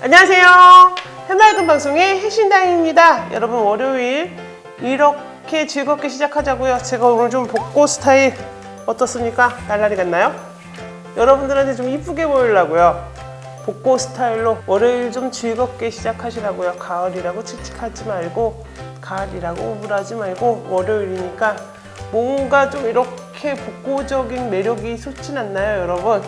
안녕하세요. 해맑은 방송의 해신당입니다. 여러분 월요일 이렇게 즐겁게 시작하자고요. 제가 오늘 좀 복고 스타일 어떻습니까? 날라리 같나요? 여러분들한테 좀 이쁘게 보이려고요. 복고 스타일로 월요일 좀 즐겁게 시작하시라고요. 가을이라고 칙칙하지 말고 가을이라고 우울하지 말고 월요일이니까 뭔가 좀 이렇게 복고적인 매력이 솟진 않나요, 여러분?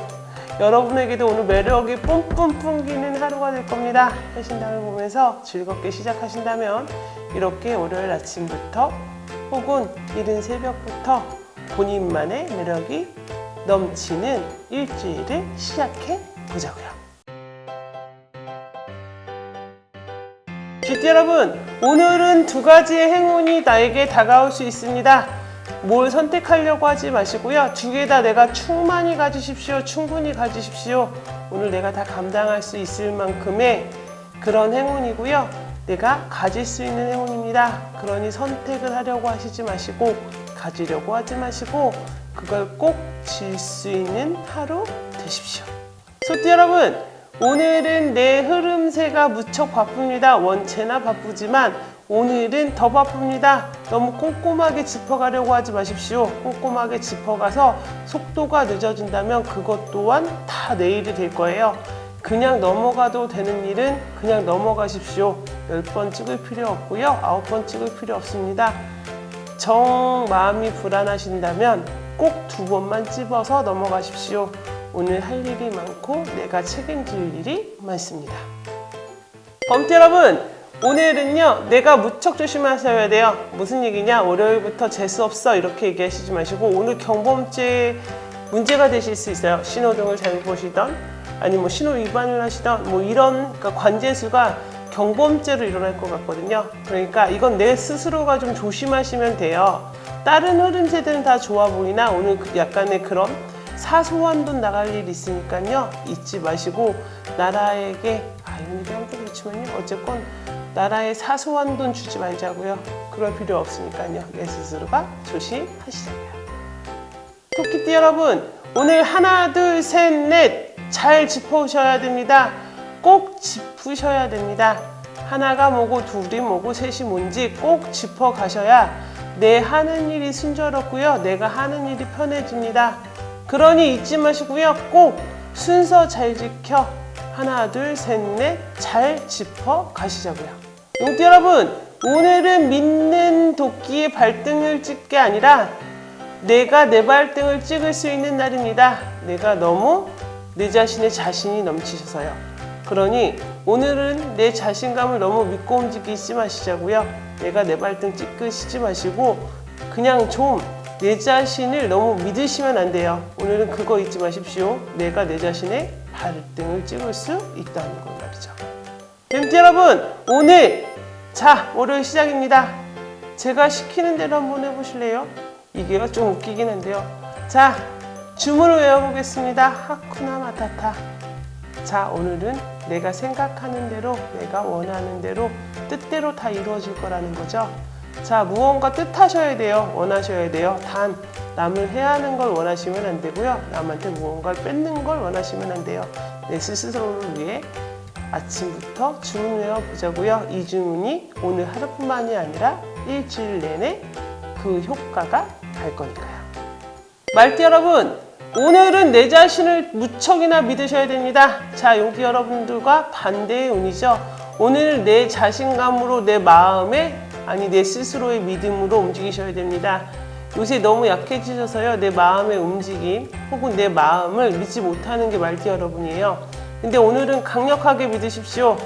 여러분에게도 오늘 매력이 뿜뿜 풍기는 하루가 될 겁니다. 해신당을 보면서 즐겁게 시작하신다면 이렇게 월요일 아침부터 혹은 이른 새벽부터 본인만의 매력이 넘치는 일주일을 시작해 보자고요. GT 여러분, 오늘은 두 가지의 행운이 나에게 다가올 수 있습니다. 뭘 선택하려고 하지 마시고요. 두 개 다 내가 충만히 가지십시오. 충분히 가지십시오. 오늘 내가 다 감당할 수 있을 만큼의 그런 행운이고요. 내가 가질 수 있는 행운입니다. 그러니 선택을 하려고 하시지 마시고 가지려고 하지 마시고 그걸 꼭 질 수 있는 하루 되십시오. 소띠 여러분, 오늘은 내 흐름새가 무척 바쁩니다. 원체나 바쁘지만 오늘은 더 바쁩니다. 너무 꼼꼼하게 짚어가려고 하지 마십시오. 꼼꼼하게 짚어가서 속도가 늦어진다면 그것 또한 다 내일이 될 거예요. 그냥 넘어가도 되는 일은 그냥 넘어가십시오. 10번 찍을 필요 없고요. 9번 찍을 필요 없습니다. 정 마음이 불안하신다면 꼭 두 번만 찝어서 넘어가십시오. 오늘 할 일이 많고 내가 책임질 일이 많습니다. 범띠 여러분, 오늘은요, 내가 무척 조심하셔야 돼요. 무슨 얘기냐? 월요일부터 재수 없어. 이렇게 얘기하시지 마시고, 오늘 경범죄 문제가 되실 수 있어요. 신호등을 잘못 보시던, 아니 뭐 신호 위반을 하시던, 뭐 이런 그러니까 관제수가 경범죄로 일어날 것 같거든요. 그러니까 이건 내 스스로가 좀 조심하시면 돼요. 다른 흐름새들은 다 좋아 보이나 오늘 그 약간의 그런 사소한 돈 나갈 일 있으니까요. 잊지 마시고 나라에게 아 이런 얘기 하면 좀 그렇지만요. 어쨌건 나라에 사소한 돈 주지 말자고요. 그럴 필요 없으니까요. 내 스스로가 조심하시자고요. 토끼띠 여러분, 오늘 하나, 둘, 셋, 넷 잘 짚어오셔야 됩니다. 꼭 짚으셔야 됩니다. 하나가 뭐고 둘이 뭐고 셋이 뭔지 꼭 짚어 가셔야 내 하는 일이 순조롭고요. 내가 하는 일이 편해집니다. 그러니 잊지 마시고요. 꼭 순서 잘 지켜 하나, 둘, 셋, 넷 잘 짚어 가시자고요. 용띠 여러분, 오늘은 믿는 도끼의 발등을 찍게 아니라 내가 내 발등을 찍을 수 있는 날입니다. 내가 너무 내 자신의 자신이 넘치셔서요. 그러니 오늘은 내 자신감을 너무 믿고 움직이지 마시자고요. 내가 내 발등 찍으시지 마시고 그냥 좀 내 자신을 너무 믿으시면 안 돼요. 오늘은 그거 잊지 마십시오. 내가 내 자신의 발등을 찍을 수 있다는 것 말이죠. 뱀띠 여러분, 오늘 자 월요일 시작입니다. 제가 시키는 대로 한번 해보실래요? 이게 좀 웃기긴 한데요. 자, 주문을 외워보겠습니다. 하쿠나 마타타. 자, 오늘은 내가 생각하는 대로, 내가 원하는 대로, 뜻대로 다 이루어질 거라는 거죠. 자, 무언가 뜻하셔야 돼요. 원하셔야 돼요. 단, 남을 해야 하는 걸 원하시면 안 되고요. 남한테 무언가를 뺏는 걸 원하시면 안 돼요. 내 스스로를 위해 아침부터 주문 외워보자고요. 이 주문이 오늘 하루뿐만이 아니라 일주일 내내 그 효과가 갈 거니까요. 말띠 여러분, 오늘은 내 자신을 무척이나 믿으셔야 됩니다. 자, 용띠 여러분들과 반대의 운이죠. 오늘 내 자신감으로 내 마음에 아니 내 스스로의 믿음으로 움직이셔야 됩니다. 요새 너무 약해지셔서요. 내 마음의 움직임 혹은 내 마음을 믿지 못하는 게 말띠 여러분이에요. 근데 오늘은 강력하게 믿으십시오.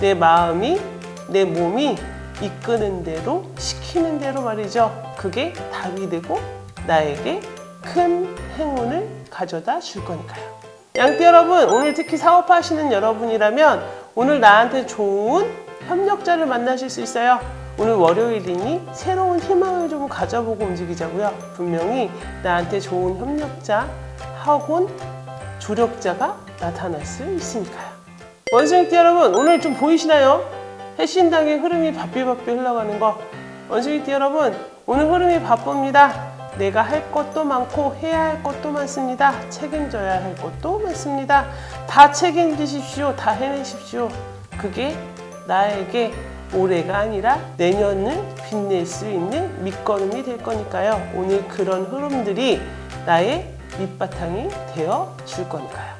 내 마음이 내 몸이 이끄는 대로 시키는 대로 말이죠. 그게 답이 되고 나에게 큰 행운을 가져다 줄 거니까요. 양띠 여러분, 오늘 특히 사업하시는 여러분이라면 오늘 나한테 좋은 협력자를 만나실 수 있어요. 오늘 월요일이니 새로운 희망을 좀 가져보고 움직이자고요. 분명히 나한테 좋은 협력자 혹은 조력자가 나타날 수 있으니까요. 원숭이띠 여러분, 오늘 좀 보이시나요? 해신당의 흐름이 바삐바삐 흘러가는 거. 원숭이띠 여러분, 오늘 흐름이 바쁩니다. 내가 할 것도 많고 해야 할 것도 많습니다. 책임져야 할 것도 많습니다. 다 책임지십시오. 다 해내십시오. 그게 나에게 올해가 아니라 내년을 빛낼 수 있는 밑거름이 될 거니까요. 오늘 그런 흐름들이 나의 밑바탕이 되어 줄 거니까요.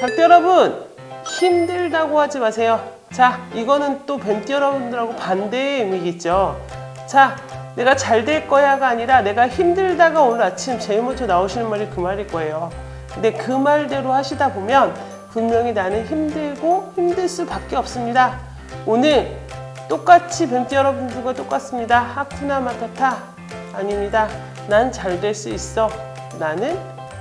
닭 여러분, 힘들다고 하지 마세요. 자, 이거는 또 뱀띠 여러분들하고 반대의 의미겠죠. 자, 내가 잘 될 거야가 아니라 내가 힘들다가 오늘 아침 제일 먼저 나오시는 말이 그 말일 거예요. 근데 그 말대로 하시다 보면 분명히 나는 힘들고 힘들 수밖에 없습니다. 오늘 똑같이 뱀띠 여러분들과 똑같습니다. 하쿠나 마타타 아닙니다. 난 잘 될 수 있어. 나는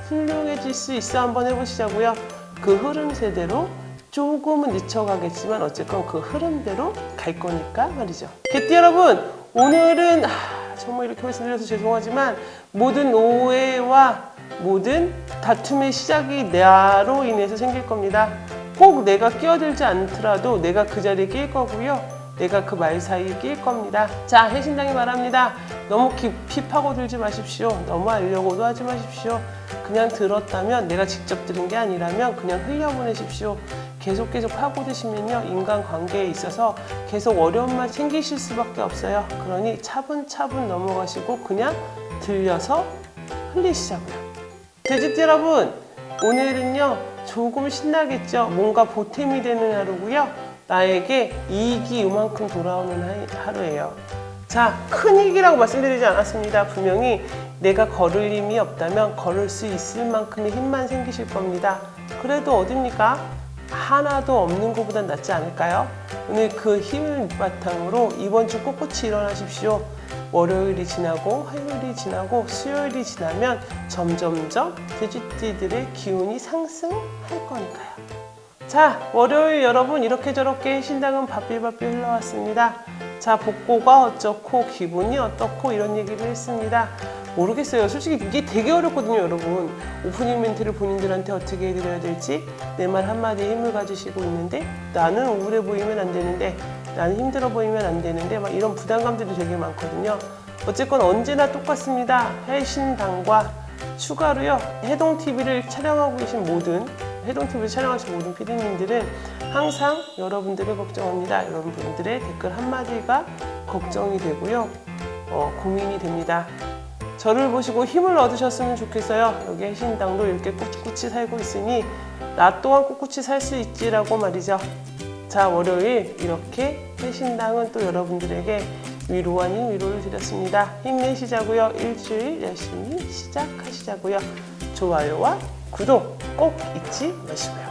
훌륭해질 수 있어. 한번 해보시자고요. 그 흐름세대로 조금은 늦춰가겠지만 어쨌건 그 흐름대로 갈 거니까 말이죠. 개띠 여러분 오늘은 하, 정말 이렇게 말씀드려서 죄송하지만 모든 오해와 모든 다툼의 시작이 나로 인해서 생길 겁니다. 꼭 내가 끼어들지 않더라도 내가 그 자리에 낄 거고요. 내가 그 말 사이에 낄 겁니다. 자, 해신당이 말합니다. 너무 깊이 파고들지 마십시오. 너무 알려고도 하지 마십시오. 그냥 들었다면 내가 직접 들은 게 아니라면 그냥 흘려보내십시오. 계속 계속 파고드시면요. 인간관계에 있어서 계속 어려운 맛 생기실 수밖에 없어요. 그러니 차분차분 넘어가시고 그냥 들려서 흘리시자고요. 돼지띠 여러분, 오늘은요, 조금 신나겠죠? 뭔가 보탬이 되는 하루고요. 나에게 이익이 이만큼 돌아오는 하- 하루예요. 자, 큰 이익이라고 말씀드리지 않았습니다. 분명히 내가 걸을 힘이 없다면 걸을 수 있을 만큼의 힘만 생기실 겁니다. 그래도 어딥니까? 하나도 없는 것보단 낫지 않을까요? 오늘 그 힘을 바탕으로 이번 주 꿋꿋이 일어나십시오. 월요일이 지나고 화요일이 지나고 수요일이 지나면 점점점 돼지띠들의 기운이 상승할 거니까요. 자, 월요일 여러분 이렇게 저렇게 신당은 바삐바삐 흘러왔습니다. 자, 복고가 어쩌고 기분이 어떻고 이런 얘기를 했습니다. 모르겠어요. 솔직히 이게 되게 어렵거든요, 여러분. 오프닝 멘트를 본인들한테 어떻게 해드려야 될지 내 말 한마디에 힘을 가지시고 있는데 나는 우울해 보이면 안 되는데 나는 힘들어 보이면 안 되는데 막 이런 부담감들이 되게 많거든요. 어쨌건 언제나 똑같습니다. 해신당과 추가로요 해동 TV를 촬영하고 계신 모든 해동 TV를 촬영하신 모든 피디님들은 항상 여러분들을 걱정합니다. 여러분들의 댓글 한 마디가 걱정이 되고요, 어, 고민이 됩니다. 저를 보시고 힘을 얻으셨으면 좋겠어요. 여기 해신당도 이렇게 꿋꿋이 살고 있으니 나 또한 꿋꿋이 살 수 있지라고 말이죠. 자 월요일 이렇게 해신당은 또 여러분들에게 위로 아닌 위로를 드렸습니다. 힘내시자고요. 일주일 열심히 시작하시자고요. 좋아요와 구독 꼭 잊지 마시고요.